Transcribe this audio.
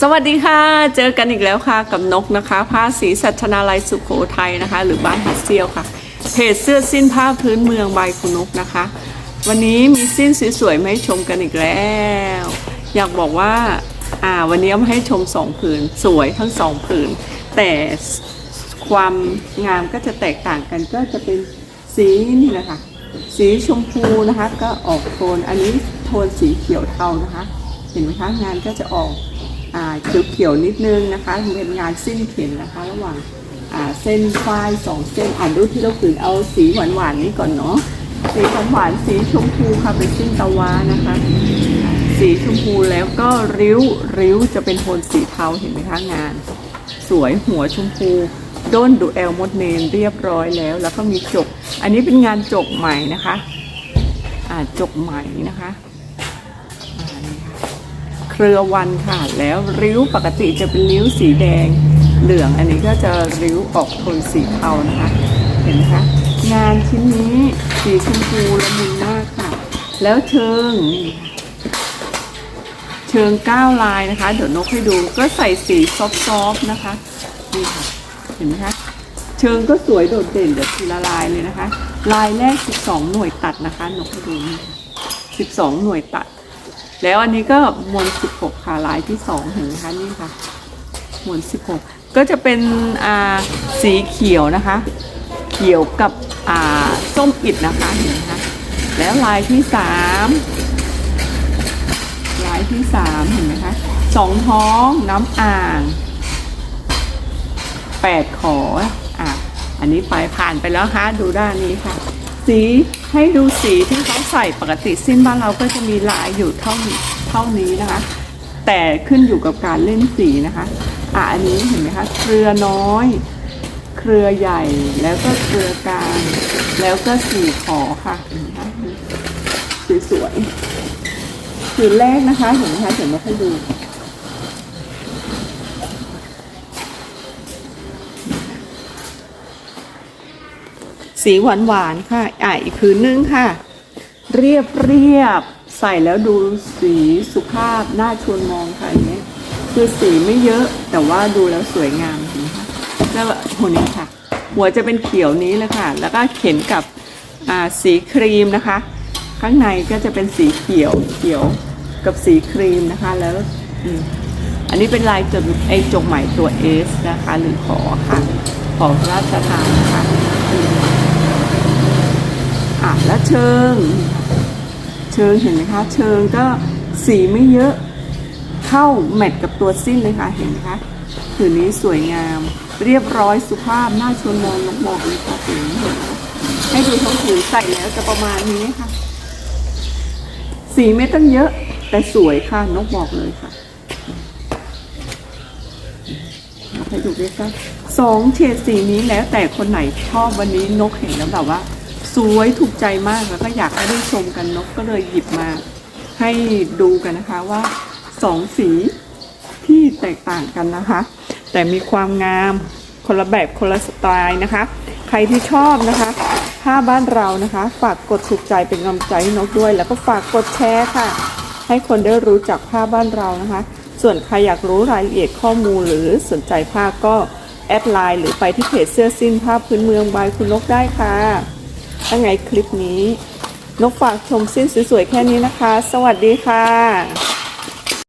สวัสดีค่ะ เจอกันอีกแล้วค่ะกับนกนะคะ ผ้าสีสัชนาลัยสุขโขทัยนะคะ หรือบ้านฮัสเซียวค่ะเพจเสื้อสิ้นผ้าพื้นเมืองใบคุณนกนะคะ วันนี้มีสิ้นสวยๆมาให้ชมกันอีกแล้ว อยากบอกว่าอ่าวันนี้มาให้ชมสองผืนสวยทั้งสองผืน แต่ความงามก็จะแตกต่างกันก็จะเป็นสีนี่แหละค่ะสีชมพูนะคะ ก็ออกโทนอันนี้โทนสีเขียวเทานะคะ เห็นไหมคะงานก็จะออก เขียวๆนิดนึงนะคะเป็นงานสิ้นเข็นนะคะ ระหว่างาเส้นฝ้ายสองเส้นอ่านดูปที่เราขืนเอาสีหวานๆนี้ก่อนเนาะสีหวานๆสีชมพูค่ะเป็นสิ้นตะวานะคะ สีชมพูแล้วก็ริ้วริ้วจะเป็นโทนสีเทาเห็นไหมคะงาน สวยหัวชมพูด้นดูแอลมดเนนเรียบร้อยแล้ว แล้วก็มีจก อันนี้เป็นงานจกใหม่นะคะ อ่าจกใหม่นะคะ เครือวันค่ะ แล้วริ้วปกติจะเป็นริ้วสีแดงเหลือง อันนี้ก็จะริ้วออกโทนสีเทานะคะ เห็นไหมคะ งานชิ้นนี้สีชมพูละมุนมากค่ะ แล้วเชิง เชิงก้าวลายนะคะ เดี๋ยวนกให้ดูก็ใส่สีซอฟๆนะคะนี่ค่ะเห็นไหมคะเชิงก็สวยโดดเด่นเดี๋ยวทีละลายเลยนะคะ ลายแรก 12 หน่วยตัดนะคะนกให้ดูนี่12 หน่วยตัด แล้วอันนี้ก็มวล 16 ค่ะลายที่2เห็นไหมคะนี่ค่ะมวล 16 ก็จะเป็นอ่าสีเขียวนะคะ เขียวกับอ่าส้มอิดนะคะเห็นไหมคะแล้วลายที่ 3 ลายที่สามเห็นไหมคะสองท้องน้ำอ่างแปดขออะอันนี้ไปผ่านไปแล้วคะดูด้านนี้ค่ะ สีให้ดูสีที่เขาใส่ปกติสิ้นบ้านเราก็จะมีลายอยู่เท่านี้เท่านี้นะคะ แต่ขึ้นอยู่กับการเล่นสีนะคะอะอันนี้เห็นไหมคะเครือน้อย เครือใหญ่แล้วก็เครือกลางแล้วก็สีขอค่ะเห็นไหมคะสวยๆผืนแรกนะคะเห็นไหมคะเดี๋ยวมาให้ดู สีหวานหวานๆค่ะอะอีกผืนนึงค่ะ เรียบเรียบใส่แล้วดูสีสุภาพน่าชวนมองค่ะอย่างเงี้ยคือสีไม่เยอะแต่ว่าดูแล้วสวยงามเห็นไหมคะแล้วหัวนี้ค่ะ หัวจะเป็นเขียวนี้เลยค่ะ แล้วก็เข็นกับอ่าสีครีมนะคะ ข้างในก็จะเป็นสีเขียวเขียวกับสีครีมนะคะแล้วอันนี้เป็นลายจดไอจงใหม่ตัวเอสนะคะ หรือขอค่ะ ของราชทานนะคะอืมอะ เชิง เชิงเห็นไหมคะ เชิงก็สีไม่เยอะเข้าแมทกับตัวสิ้นเลยค่ะเห็นไหมคะผืนนี้สวยงาม เรียบร้อยสุภาพน่าชวนมองนกบอกเลยค่ะผืนนี้เห็นไหมให้ดูทั้งผืนใส่แล้วจะประมาณนี้ค่ะ สีไม่ต้องเยอะ แต่สวยค่ะนกบอกเลยค่ะให้ดูด้วยกันสองเฉดสีนี้แล้วแต่คนไหนชอบวันนี้นกเห็นแล้วแบบว่า สวยถูกใจมากแล้วก็อยากให้ได้ชมกันนกก็เลยหยิบมา ให้ดูกันนะคะว่าสองสีที่แตกต่างกันนะคะ แต่มีความงามคนละแบบคนละสไตล์นะคะ ใครที่ชอบนะคะผ้าบ้านเรานะคะ ฝากกดถูกใจเป็นกำลังใจให้นกด้วย แล้วก็ฝากกดแชร์ค่ะ ให้คนได้รู้จักผ้าบ้านเรานะคะ ส่วนใครอยากรู้รายละเอียดข้อมูลหรือสนใจผ้าก็แอดไลน์หรือไปที่เพจเสื้อสิ้นผ้าพื้นเมืองบายคุณนกได้ค่ะ ถ้าไงคลิปนี้ นกฝากชมสิ้นสวยๆแค่นี้นะคะ สวัสดีค่ะ